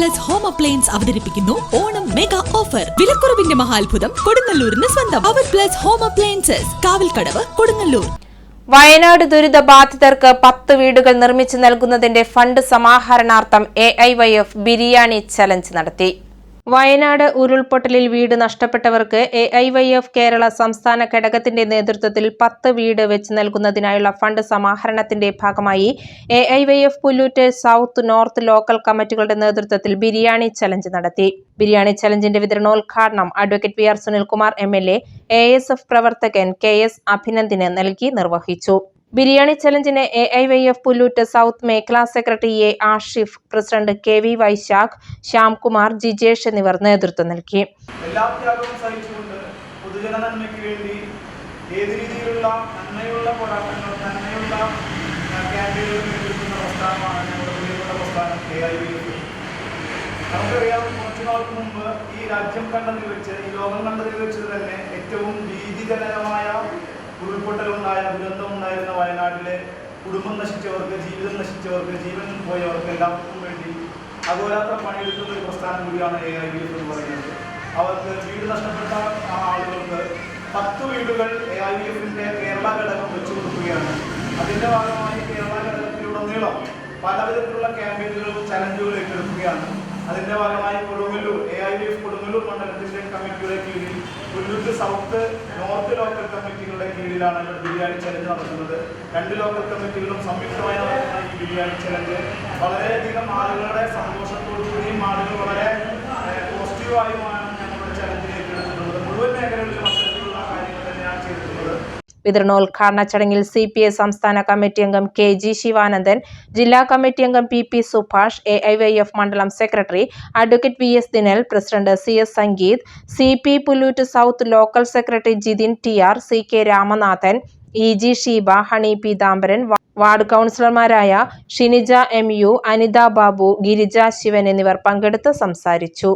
Plus home appliance അവതരിപ്പിക്കുന്നു. Onam mega offer വിലക്കുറവിന്റെ മഹാത്ഭുതം കൊടുങ്ങല്ലൂരിന് സ്വന്തം. അവർ plus home appliances Kavalkadavu Kodungallur. Wayanad ദുരിതബാധിതർക്ക് പത്ത് വീടുകൾ നിർമ്മിച്ചു നൽകുന്നതിന്റെ fund സമാഹരണാർത്ഥം A I Y F biryani challenge നടത്തി. വയനാട് ഉരുൾപൊട്ടലിൽ വീട് നഷ്ടപ്പെട്ടവർക്ക് A I Y F Kerala സംസ്ഥാന ഘടകത്തിന്റെ നേതൃത്വത്തിൽ പത്ത് വീട് വെച്ച് നൽകുന്നതിനായുള്ള ഫണ്ട് സമാഹരണത്തിന്റെ ഭാഗമായി A I Y F Pullut south north local കമ്മിറ്റികളുടെ നേതൃത്വത്തിൽ ബിരിയാണി ചലഞ്ച് നടത്തി. ബിരിയാണി ചലഞ്ചിന്റെ വിതരണോദ്ഘാടനം advocate V R Sunilkumar M L A S F പ്രവർത്തകൻ കെ എസ് അഭിനന്ദിന് നൽകി നിർവഹിച്ചു. Biryani ചലഞ്ചിന് A I Y F Pullut south മേഖലാ secretary A Ashif president K V Vaishakh Shyamkumar Jijesh എന്നിവർ നേതൃത്വം നൽകി. എല്ലാ ത്യാഗവും സഹിച്ചുകൊണ്ട് നന്മയ്ക്ക് വേണ്ടി നന്മയുള്ള നന്മയുള്ള നമുക്കറിയാം കുറച്ചു നാൾക്ക് മുമ്പ് ഈ രാജ്യം കണ്ടതിൽ വെച്ച് ഈ ലോകം കണ്ടതിൽ തന്നെ ഏറ്റവും ഭീതിജനകമായ ഉരുൾപൊട്ടലുണ്ടായ വയനാട്ടിലെ കുടുംബം നശിച്ചവർക്ക് ജീവിതം നശിച്ചവർക്ക് ജീവൻ പോയവർക്ക് എല്ലാവർക്കും വേണ്ടി അഹോരാത്രം പണിയെടുക്കുന്ന ഒരു പ്രസ്ഥാനം കൂടിയാണ് എ ഐ വി എഫ് എന്ന് പറയുന്നത്. അവർക്ക് വീട് നഷ്ടപ്പെട്ട ആളുകൾക്ക് പത്ത് വീടുകൾ എ ഐ വി എഫിന്റെ കേരള ഘടകം വെച്ചു കൊടുക്കുകയാണ്. അതിന്റെ ഭാഗമായി കേരള ഘടകത്തിലുടനീളം പലവിധത്തിലുള്ള ക്യാമ്പയിനുകളും ചലഞ്ചുകളും ഏറ്റെടുക്കുകയാണ്. അതിന്റെ ഭാഗമായി Kodungallur A I V F Kodungallur മണ്ഡലത്തിന്റെ കമ്മിറ്റിയുടെ കീഴിൽ സൗത്ത് നോർത്ത് ലോക്കൽ കമ്മിറ്റികളുടെ കീഴിലാണ് ഇവിടെ ബിരിയാണി ചലഞ്ച് നടത്തുന്നത്. രണ്ട് ലോക്കൽ കമ്മിറ്റികളും സംയുക്തമായി നടത്തുന്ന ഈ ബിരിയാണി ചലഞ്ച് വളരെയധികം ആളുകളുടെ സന്തോഷത്തോടു കൂടിയും ആളുകൾ വളരെ പോസിറ്റീവായുമാണ് ഞങ്ങളുടെ ചലഞ്ചിലേക്ക് ഏറ്റെടുത്തിട്ടുള്ളത് മുഴുവൻ മേഖലകളിലും അത്തരത്തിലുള്ള കാര്യങ്ങൾ തന്നെയാണ് ചെയ്തിട്ടുള്ളത്. വിതരണോദ്ഘാടന ചടങ്ങിൽ സി പി ഐ സംസ്ഥാന കമ്മിറ്റി അംഗം കെ ജി ശിവാനന്ദൻ ജില്ലാ കമ്മിറ്റി അംഗം P P Subhash A I Y F മണ്ഡലം secretary advocate V S Dinal president C S Sangeeth C P Pullut south local secretary Jithin T R C K Ramanathan E G Sheeba Honey P Dambaran ward കൗൺസിലർമാരായ Shinija M U Anitha Babu Girija Sivan എന്നിവർ പങ്കെടുത്ത് സംസാരിച്ചു.